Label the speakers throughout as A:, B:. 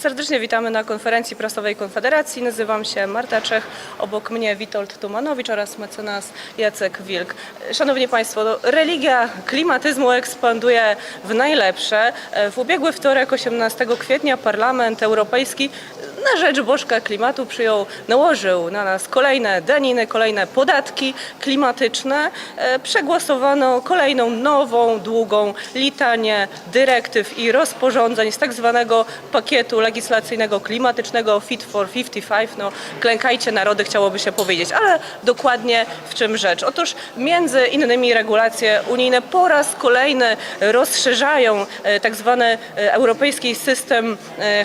A: Serdecznie witamy na konferencji prasowej Konfederacji. Nazywam się Marta Czech, obok mnie Witold Tumanowicz oraz mecenas Jacek Wilk. Szanowni Państwo, no, religia klimatyzmu ekspanduje w najlepsze. W ubiegły wtorek, 18 kwietnia, Parlament Europejski na rzecz bożka klimatu przyjął, nałożył na nas kolejne daniny, kolejne podatki klimatyczne. E, Przegłosowano kolejną nową, długą litanię dyrektyw i rozporządzeń z tak zwanego pakietu legislacyjnego klimatycznego Fit for 55. No, klękajcie narody, chciałoby się powiedzieć, ale dokładnie w czym rzecz? Otóż między innymi regulacje unijne po raz kolejny rozszerzają e, tak zwany e, europejski system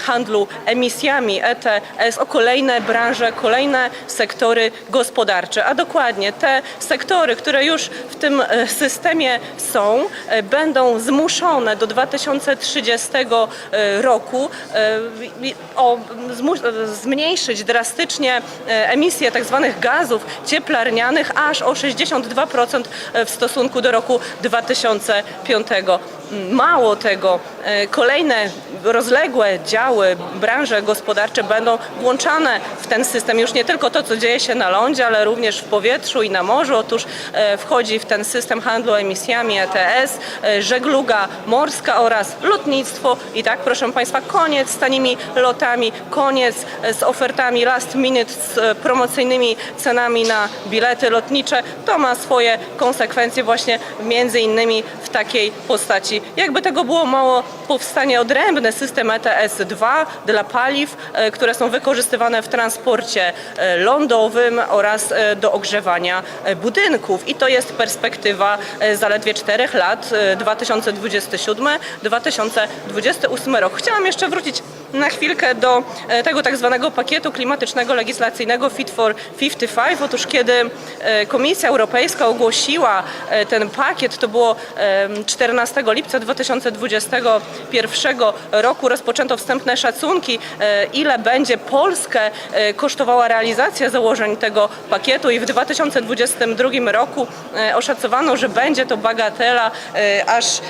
A: handlu emisjami ETS o kolejne branże, kolejne sektory gospodarcze, a dokładnie te sektory, które już w tym e, systemie są, e, będą zmuszone do 2030 e, roku e, o, e, zmniejszyć drastycznie e, emisje tak gazów cieplarnianych aż o 62% w stosunku do roku 2005. Mało tego, e, kolejne rozległe działy, branże gospodarcze będą włączane w ten system. Już nie tylko to, co dzieje się na lądzie, ale również w powietrzu i na morzu. Otóż e, wchodzi w ten system handlu emisjami ETS, e, żegluga morska oraz lotnictwo. I tak, proszę Państwa, koniec z tanimi lotami, koniec e, z ofertami last minute, z e, promocyjnymi cenami na bilety lotnicze. To ma swoje konsekwencje właśnie między innymi w takiej postaci. Jakby tego było mało, powstanie odrębny system ETS-2 dla paliw, e, które są wykorzystywane w transporcie e, lądowym oraz e, do ogrzewania budynków. I to jest perspektywa zaledwie 4 lat, e, 2027-2028 rok. Chciałam jeszcze wrócić na chwilkę do e, tego tak zwanego pakietu klimatycznego legislacyjnego Fit for 55. Otóż kiedy e, Komisja Europejska ogłosiła e, ten pakiet, to było em, 14 lipca 2021 roku, rozpoczęto wstępne szacunki, ile będzie Polskę kosztowała realizacja założeń tego pakietu i w 2022 roku oszacowano, że będzie to bagatela aż e,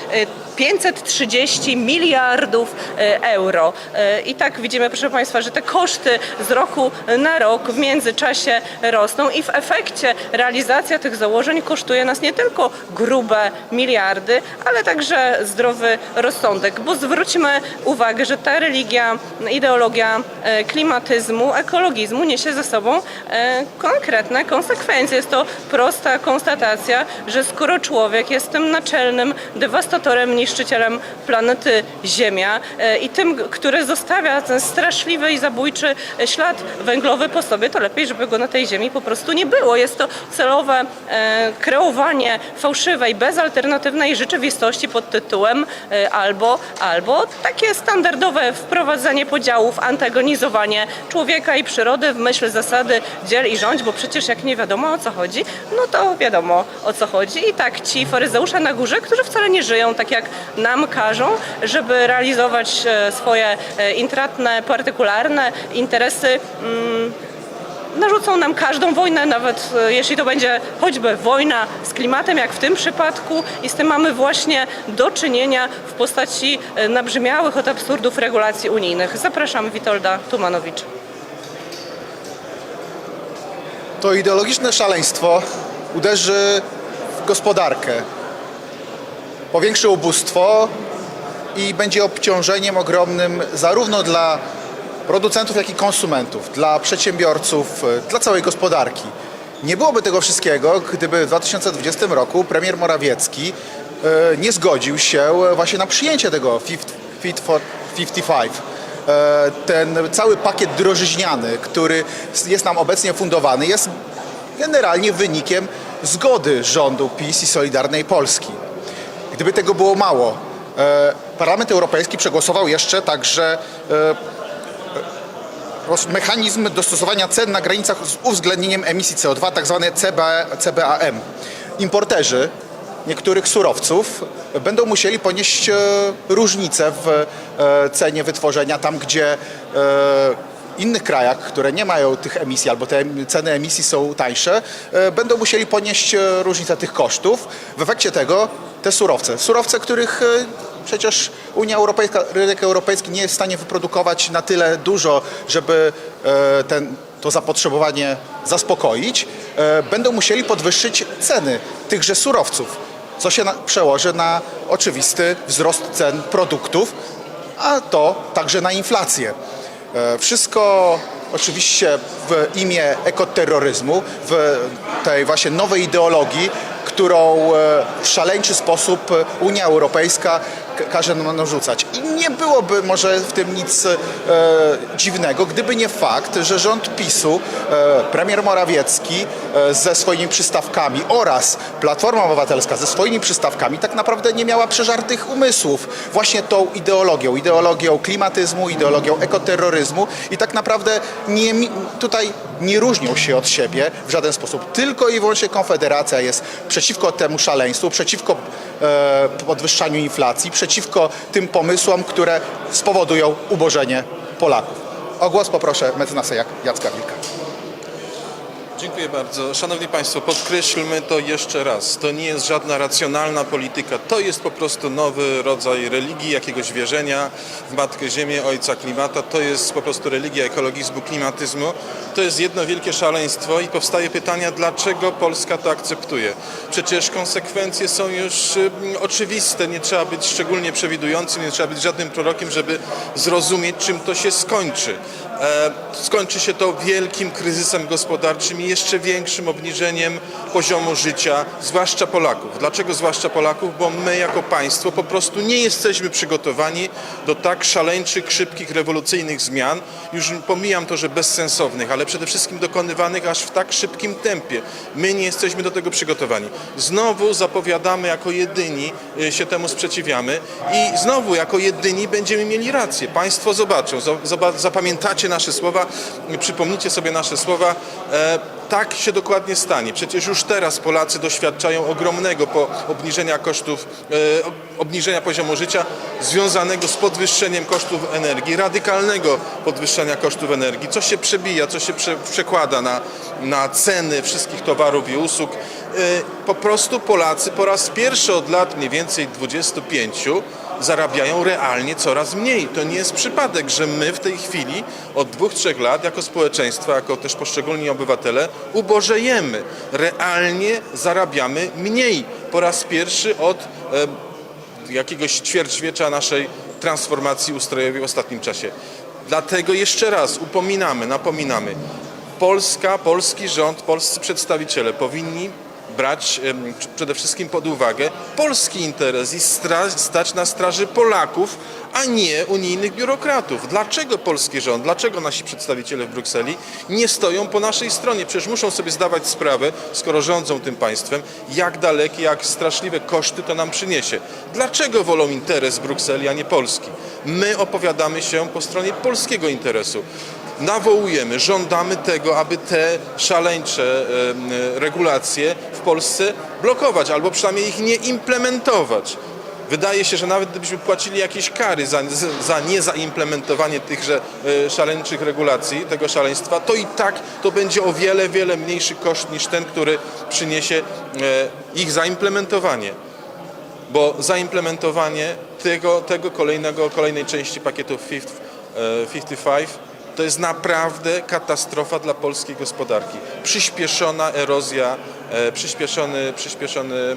A: 530 miliardów euro. E, I tak widzimy, proszę Państwa, że te koszty z roku na rok w międzyczasie rosną i w efekcie realizacja tych założeń kosztuje nas nie tylko grube miliardy, ale także zdrowy rozsądek, bo zwróćmy uwagę, że ta religia, ideologia e, klimatyzmu, ekologizmu niesie ze sobą e, konkretne konsekwencje. Jest to prosta konstatacja, że skoro człowiek jest tym naczelnym dewastatorem, niszczycielem planety Ziemia i tym, który zostawia ten straszliwy i zabójczy ślad węglowy po sobie, to lepiej, żeby go na tej Ziemi po prostu nie było. Jest to celowe e, kreowanie fałszywej, bezalternatywnej rzeczywistości pod tytułem e, albo, albo takie standardowe wprowadzenie podziałów, antagonizowanie człowieka i przyrody w myśl zasady dziel i rządź, bo przecież jak nie wiadomo o co chodzi, no to wiadomo o co chodzi. I tak ci faryzeusze na górze, którzy wcale nie żyją tak jak nam każą, żeby realizować e, swoje intratne, partykularne interesy. Mm, narzucą nam każdą wojnę, nawet e, jeśli to będzie choćby wojna z klimatem, jak w tym przypadku, i z tym mamy właśnie do czynienia w postaci e, nabrzmiałych od absurdów regulacji unijnych. Zapraszam Witolda Tumanowicz.
B: To ideologiczne szaleństwo uderzy w gospodarkę, powiększy ubóstwo i będzie obciążeniem ogromnym zarówno dla producentów, jak i konsumentów, dla przedsiębiorców, e, dla całej gospodarki. Nie byłoby tego wszystkiego, gdyby w 2020 roku premier Morawiecki e, nie zgodził się właśnie na przyjęcie tego Fit, for 55 e, ten cały pakiet drożyźniany, który jest nam obecnie fundowany, jest generalnie wynikiem zgody rządu PiS i Solidarnej Polski. Gdyby tego było mało, Parlament Europejski przegłosował jeszcze także e, mechanizm dostosowania cen na granicach z uwzględnieniem emisji CO2, tak zwane CB, CBAM. Importerzy niektórych surowców będą musieli ponieść e, różnicę w e, cenie wytworzenia tam, gdzie e, innych krajach, które nie mają tych emisji albo te ceny emisji są tańsze, e, będą musieli ponieść e, różnicę tych kosztów. W efekcie tego te surowce, surowce, których e, przecież Unia Europejska, rynek europejski nie jest w stanie wyprodukować na tyle dużo, żeby ten, to zapotrzebowanie zaspokoić, będą musieli podwyższyć ceny tychże surowców, co się przełoży na oczywisty wzrost cen produktów, a to także na inflację. E, Wszystko oczywiście w imię ekoterroryzmu, w tej właśnie nowej ideologii, którą e, w szaleńczy sposób Unia Europejska każe nam narzucać. I nie byłoby może w tym nic e, dziwnego, gdyby nie fakt, że rząd PiSu, e, premier Morawiecki e, ze swoimi przystawkami oraz Platforma Obywatelska ze swoimi przystawkami tak naprawdę nie miała przeżartych umysłów właśnie tą ideologią, ideologią klimatyzmu, ideologią ekoterroryzmu i tak naprawdę nie, tutaj nie różnią się od siebie w żaden sposób. Tylko i wyłącznie Konfederacja jest przeciwko temu szaleństwu, przeciwko podwyższaniu inflacji, przeciwko tym pomysłom, które spowodują ubożenie Polaków. O głos poproszę mecenasa Jacka Wilka.
C: Dziękuję bardzo. Szanowni Państwo, podkreślmy to jeszcze raz. To nie jest żadna racjonalna polityka. To jest po prostu nowy rodzaj religii, jakiegoś wierzenia w Matkę Ziemię, Ojca Klimata. To jest po prostu religia ekologizmu, klimatyzmu. To jest jedno wielkie szaleństwo i powstaje pytanie, dlaczego Polska to akceptuje. Przecież konsekwencje są już ym, oczywiste. Nie trzeba być szczególnie przewidującym, nie trzeba być żadnym prorokiem, żeby zrozumieć, czym to się skończy. E, skończy się to wielkim kryzysem gospodarczym i jeszcze większym obniżeniem poziomu życia, zwłaszcza Polaków. Dlaczego zwłaszcza Polaków? Bo my jako państwo po prostu nie jesteśmy przygotowani do tak szaleńczych, szybkich, rewolucyjnych zmian. Już pomijam to, że bezsensownych, ale przede wszystkim dokonywanych aż w tak szybkim tempie. My nie jesteśmy do tego przygotowani. Znowu zapowiadamy jako jedyni, y, się temu sprzeciwiamy i znowu jako jedyni będziemy mieli rację. Państwo zobaczą, zo- zoba- zapamiętacie nasze słowa, przypomnijcie sobie nasze słowa. Tak się dokładnie stanie. Przecież już teraz Polacy doświadczają ogromnego po obniżenia kosztów, e, ob- obniżenia poziomu życia związanego z podwyższeniem kosztów energii, radykalnego podwyższenia kosztów energii, co się przebija, co się prze, przekłada na, na ceny wszystkich towarów i usług. E, Po prostu Polacy po raz pierwszy od lat mniej więcej 25 zarabiają realnie coraz mniej. To nie jest przypadek, że my w tej chwili od dwóch, trzech lat jako społeczeństwo, jako też poszczególni obywatele ubożejemy. Realnie zarabiamy mniej. Po raz pierwszy od e, jakiegoś ćwierćwiecza naszej transformacji ustrojowej w ostatnim czasie. Dlatego jeszcze raz upominamy, napominamy. Polska, polski rząd, polscy przedstawiciele powinni brać przede wszystkim pod uwagę polski interes i stać na straży Polaków, a nie unijnych biurokratów. Dlaczego polski rząd, dlaczego nasi przedstawiciele w Brukseli nie stoją po naszej stronie? Przecież muszą sobie zdawać sprawę, skoro rządzą tym państwem, jak dalekie, jak straszliwe koszty to nam przyniesie. Dlaczego wolą interes Brukseli, a nie Polski? My opowiadamy się po stronie polskiego interesu nawołujemy, żądamy tego, aby te szaleńcze regulacje Polsce blokować albo przynajmniej ich nie implementować. Wydaje się, że nawet gdybyśmy płacili jakieś kary za, za niezaimplementowanie tychże e, szaleńczych regulacji, tego szaleństwa, to i tak to będzie o wiele, wiele mniejszy koszt niż ten, który przyniesie e, ich zaimplementowanie bo zaimplementowanie tego, tego kolejnego, kolejnej części pakietu Fifth, e, 55 to jest naprawdę katastrofa dla polskiej gospodarki. Przyspieszona erozja, e, przyspieszony, przyspieszony e,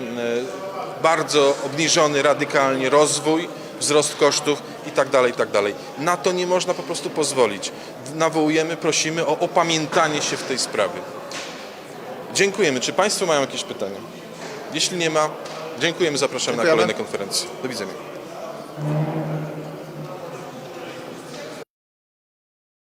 C: bardzo obniżony radykalnie rozwój, wzrost kosztów i tak dalej, i tak dalej. Na to nie można po prostu pozwolić. Nawołujemy, prosimy o opamiętanie się w tej sprawie. Dziękujemy. Czy Państwo mają jakieś pytania? Jeśli nie ma, dziękujemy, zapraszamy na
B: Dziękujemy.
C: kolejne konferencje. Do widzenia.